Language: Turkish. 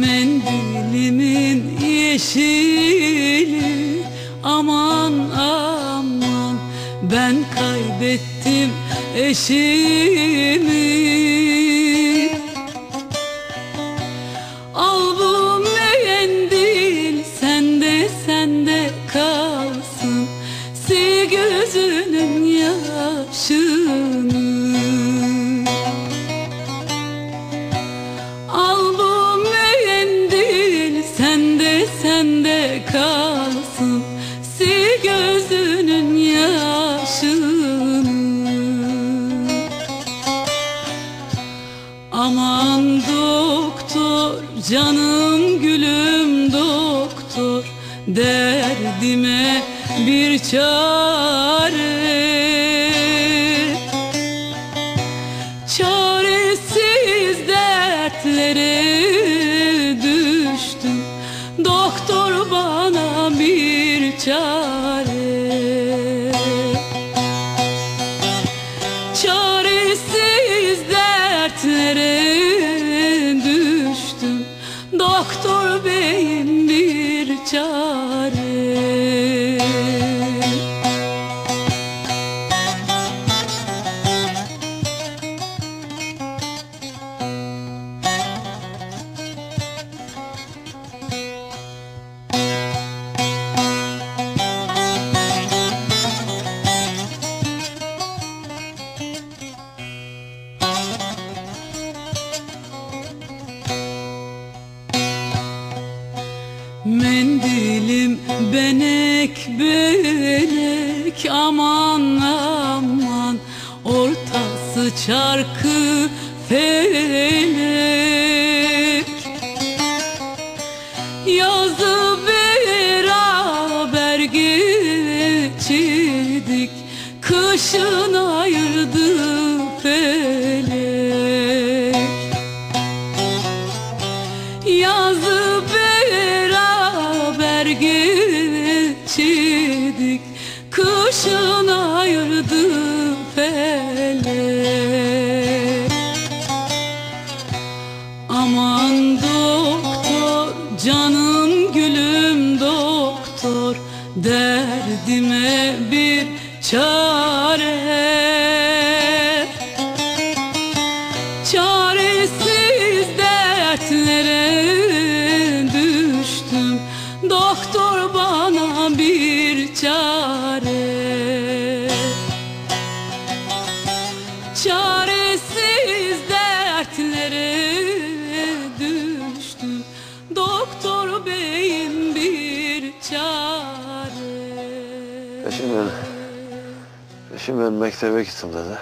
Mendilimin yeşili aman aman Ben kaybettim eşimi. Canım gülüm doktor Derdime bir çare. Çaresiz dertlere düştüm Doktor bana bir çare bir Mendilim benek benek aman aman Ortası çarkı felek. Yazı beraber geçirdik Kışın ayırdı Kışın ayırdı felek. Aman doktor canım gülüm doktor. Derdime bir çare eşim ben mektebe gittim dedi.